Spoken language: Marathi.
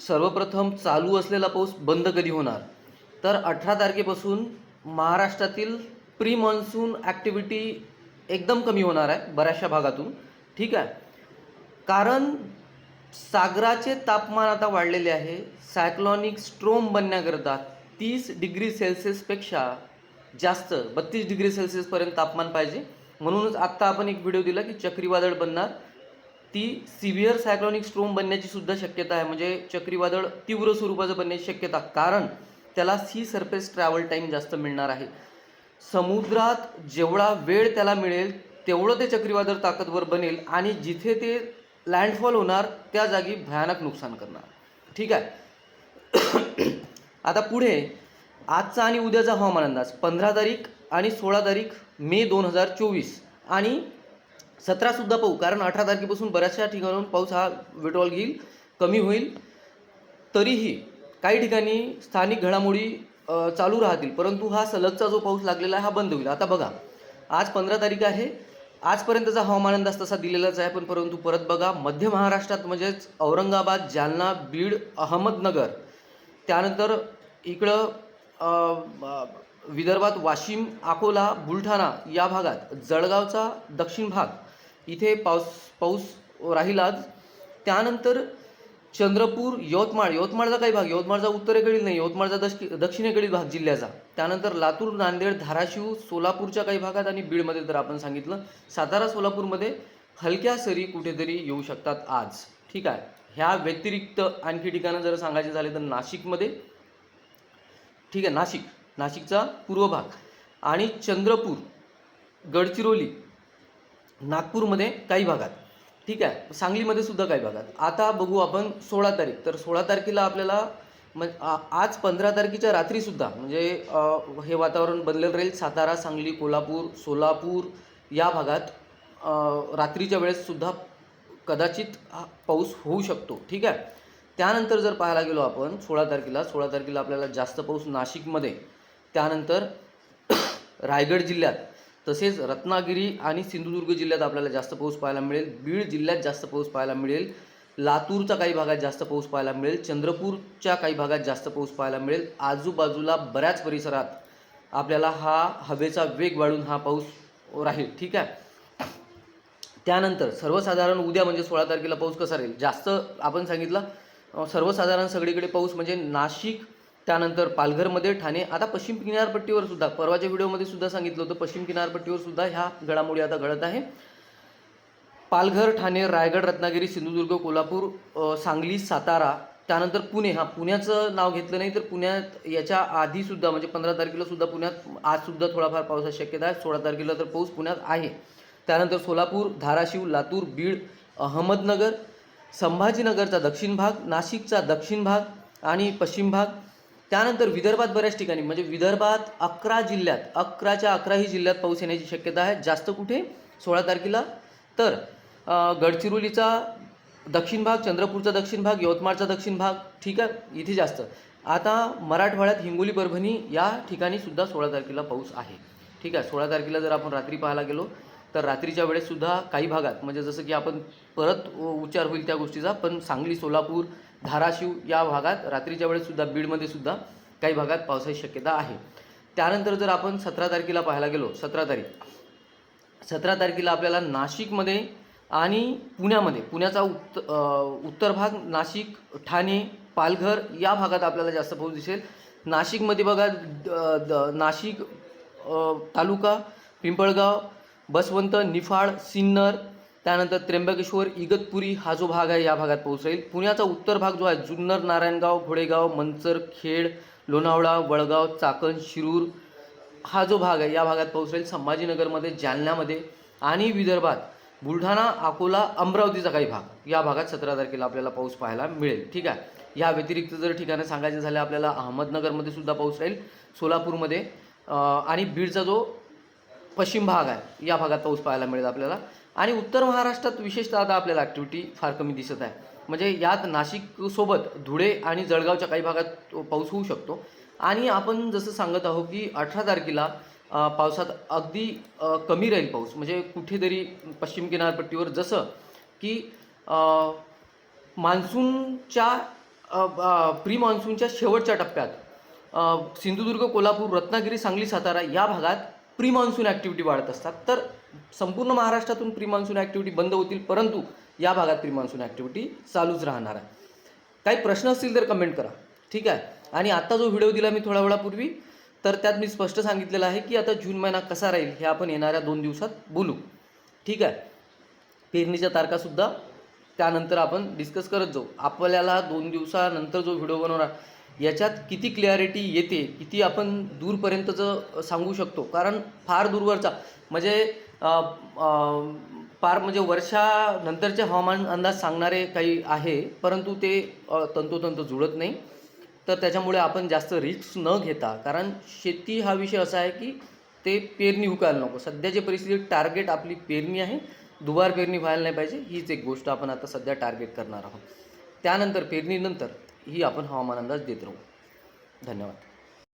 सर्वप्रथम चालू असलेला पाऊस बंद कधी होणार? तर अठरा तारखेपासून महाराष्ट्रातील प्री मान्सून ॲक्टिव्हिटी एकदम कमी होणार आहे बऱ्याचशा भागातून. ठीक आहे? कारण सागराचे तापमान आता वाढलेले आहे. सायक्लॉनिक स्ट्रोम बनण्याकरता तीस डिग्री सेल्सिअसपेक्षा जास्त बत्तीस डिग्री सेल्सिअसपर्यंत तापमान पाहिजे. म्हणूनच आत्ता आपण एक व्हिडिओ दिला की चक्रीवादळ बनणार. ती सिव्हिअर सायक्लॉनिक स्ट्रोम बनण्याची सुद्धा शक्यता आहे. म्हणजे चक्रीवादळ तीव्र स्वरूपाचं बनण्याची शक्यता. कारण त्याला सी सरफेस ट्रॅव्हल टाईम जास्त मिळणार आहे. समुद्रात जेवढा वेळ त्याला मिळेल तेवढं ते चक्रीवादळ ताकदवर बनेल आणि जिथे ते लँडफॉल होणार त्या जागी भयानक नुकसान करणार. ठीक आहे? आता पुढे आजचा आणि उद्याचा हवामान अंदाज. पंधरा तारीख आणि सोळा तारीख मे दोन हजार चोवीस. आणि सतरासुद्धा पाहू कारण अठरा तारखेपासून बऱ्याचशा ठिकाणाहून पाऊस हा विटॉल घेईल कमी होईल. तरीही काही ठिकाणी स्थानिक घडामोडी चालू राहतील परंतु हा सलगचा जो पाऊस लागलेला आहे हा बंद होईल. आता बघा आज पंधरा तारीख आहे. आजपर्यंतचा हवामान अंदाज तसा दिलेलाच आहे पण परंतु परत बघा मध्य महाराष्ट्रात म्हणजेच औरंगाबाद जालना बीड अहमदनगर त्यानंतर इकडं विदर्भात वाशिम अकोला बुलढाणा या भागात जळगावचा दक्षिण भाग इथे पाऊस पाऊस राहिलाच आज. त्यानंतर चंद्रपूर यवतमाळ यवतमाळचा काही भाग यवतमाळचा उत्तरेकडील नाही यवतमाळचा दक्षि दक्षिणेकडील भाग जिल्ह्याचा. त्यानंतर लातूर नांदेड धाराशिव सोलापूरच्या काही भागात आणि बीडमध्ये तर आपण सांगितलं सातारा सोलापूरमध्ये हलक्या सरी कुठेतरी येऊ शकतात आज. ठीक आहे? ह्या व्यतिरिक्त आणखी ठिकाणं जर सांगायचे झाले तर नाशिकमध्ये. ठीक आहे? नाशिक नाशिकचा पूर्व भाग. आणि चंद्रपूर गडचिरोली नागपूरमध्ये काही भागात. ठीक आहे? सांगलीमध्ये सुद्धा काही भागात. आता बघू आपण सोळा तारीख. तर सोळा तारखेला आपल्याला मग आ- आज पंधरा तारखेच्या रात्रीसुद्धा म्हणजे हे वातावरण बदलत राहील. सातारा सांगली कोल्हापूर सोलापूर या भागात रात्रीच्या वेळेससुद्धा कदाचित पाऊस होऊ शकतो. ठीक आहे? त्यानंतर जर पाहायला गेलो आपण सोळा तारखेला सोळा तारखेला आपल्याला जास्त पाऊस नाशिकमध्ये. त्यानंतर रायगड जिल्ह्यात तसेच रत्नागिरी आणि सिंधुदुर्ग जिल्ह्यात आपल्याला जास्त पाऊस पाहायला मिळेल. बीड जिल्ह्यात जास्त पाऊस पाहायला मिळेल. लातूरच्या काही भागात जास्त पाऊस पाहायला मिळेल. चंद्रपूरच्या काही भागात जास्त पाऊस पाहायला मिळेल. आजूबाजूला बऱ्याच परिसरात आपल्याला हा हवेचा वेग वाढून हा पाऊस राहील. ठीक आहे? त्यानंतर सर्वसाधारण उद्या म्हणजे सोळा तारखेला पाऊस कसा राहील? जास्त आपण सांगितलं सर्वसाधारण सगळीकडे पाऊस म्हणजे नाशिक त्यानंतर पालघरमध्ये ठाणे आता पश्चिम किनारपट्टीवर सुद्धा परवाच्या व्हिडिओमध्ये सुद्धा सांगितलं होतं पश्चिम किनारपट्टीवर सुद्धा ह्या घडामोडी आता घडत आहे. पालघर ठाणे रायगड रत्नागिरी सिंधुदुर्ग कोल्हापूर सांगली सातारा त्यानंतर पुणे हा पुण्याचं नाव घेतलं नाही तर पुण्यात याच्या आधीसुद्धा म्हणजे पंधरा तारखेला सुद्धा पुण्यात आजसुद्धा थोडाफार पावसाची शक्यता आहे सोळा तारखेला तर पाऊस पुण्यात आहे. त्यानंतर सोलापूर धाराशिव लातूर बीड अहमदनगर संभाजीनगरचा दक्षिण भाग नाशिकचा दक्षिण भाग आणि पश्चिम भाग त्यानंतर विदर्भात बऱ्याच ठिकाणी म्हणजे विदर्भात अकरा जिल्ह्यात अकराच्या अकराही जिल्ह्यात पाऊस येण्याची शक्यता आहे. जास्त कुठे? सोळा तारखेला. तर गडचिरोलीचा दक्षिण भाग चंद्रपूरचा दक्षिण भाग यवतमाळचा दक्षिण भाग ठीक आहे? इथे जास्त. आता मराठवाड्यात हिंगोली परभणी या ठिकाणी सुद्धा सोळा तारखेला पाऊस आहे. ठीक आहे? सोळा तारखेला जर आपण रात्री पाहायला गेलो तर रात्रीच्या वेळेससुद्धा काही भागात म्हणजे जसं की आपण परत उच्चार होईल त्या गोष्टीचा पण सांगली सोलापूर धाराशिव या भागात रात्रीच्या वेळेससुद्धा बीडमध्ये सुद्धा काही भागात पावसाची शक्यता आहे. त्यानंतर जर आपण सतरा तारखेला पाहायला गेलो सतरा तारीख. सतरा तारखेला आपल्याला नाशिकमध्ये आणि पुण्यामध्ये पुण्याचा उत्त उत्तर भाग नाशिक ठाणे पालघर या भागात आपल्याला जास्त पाऊस दिसेल. नाशिकमध्ये बघा द- द- नाशिक तालुका पिंपळगाव बसवंत निफाड सिन्नर त्यानंतर त्र्यंबकेश्वर इगतपुरी हा जो भाग आहे या भागात पाऊस राहील. पुण्याचा उत्तर भाग जो आहे जुन्नर नारायणगाव घोडेगाव मंचर खेड लोणावळा वळगाव चाकण शिरूर हा जो भाग आहे या भागात पाऊस राहील. संभाजीनगरमध्ये जालन्यामध्ये आणि विदर्भात बुलढाणा अकोला अमरावतीचा काही भाग या भागात सतरा तारखेला आपल्याला पाऊस पाहायला मिळेल. ठीक आहे? या व्यतिरिक्त जर ठिकाणं सांगायचं झालं आपल्याला अहमदनगरमध्ये सुद्धा पाऊस राहील सोलापूरमध्ये आणि बीडचा जो पश्चिम भाग आहे. या भागात पाऊस पाहायला मिळेल आपल्याला. आणि उत्तर महाराष्ट्रात विशेषतः आता आपल्याला ॲक्टिव्हिटी फार कमी दिसत आहे. म्हणजे यात नाशिकसोबत धुळे आणि जळगावच्या काही भागात पाऊस होऊ शकतो. आणि आपण जसं सांगत आहोत की अठरा तारखेला पावसात अगदी कमी राहील पाऊस. म्हणजे कुठेतरी पश्चिम किनारपट्टीवर जसं की मान्सूनच्या प्री मान्सूनच्या शेवटच्या टप्प्यात सिंधुदुर्ग कोल्हापूर रत्नागिरी सांगली सातारा या भागात प्री मान्सून ॲक्टिव्हिटी वाढत असतात. तर संपूर्ण महाराष्ट्रातून प्री मान्सून ॲक्टिव्हिटी बंद होतील परंतु या भागात प्री मान्सून ॲक्टिव्हिटी चालूच राहणार आहे. काही प्रश्न असतील तर कमेंट करा. ठीक आहे? आणि आत्ता जो व्हिडिओ दिला मी थोड्या वेळापूर्वी तर त्यात मी स्पष्ट सांगितलेलं आहे की आता जून महिना कसा राहील हे आपण येणाऱ्या दोन दिवसात बोलू. ठीक आहे? पेरणीच्या तारखासुद्धा त्यानंतर आपण डिस्कस करत जाऊ. आपल्याला दोन दिवसानंतर जो व्हिडिओ बनवणार याच्यात किती क्लॅरिटी येते किती आपण दूरपर्यंतचं सांगू शकतो. कारण फार दूरवरचा. म्हणजे फार म्हणजे वर्षानंतरचे हवामान अंदाज सांगणारे काही आहे परंतु ते तंतोतंत जुळत नाही. तर त्याच्यामुळे आपण जास्त रिस्क न घेता कारण शेती हा विषय असा आहे की ते पेरणी हुकायला नको. सध्याची परिस्थिती टार्गेट आपली पेरणी आहे दुबार पेरणी व्हायला नाही पाहिजे. हीच एक गोष्ट आपण आता सध्या टार्गेट करणार आहोत. त्यानंतर पेरणीनंतर ही आपण हवामान अंदाज देत राहू. धन्यवाद.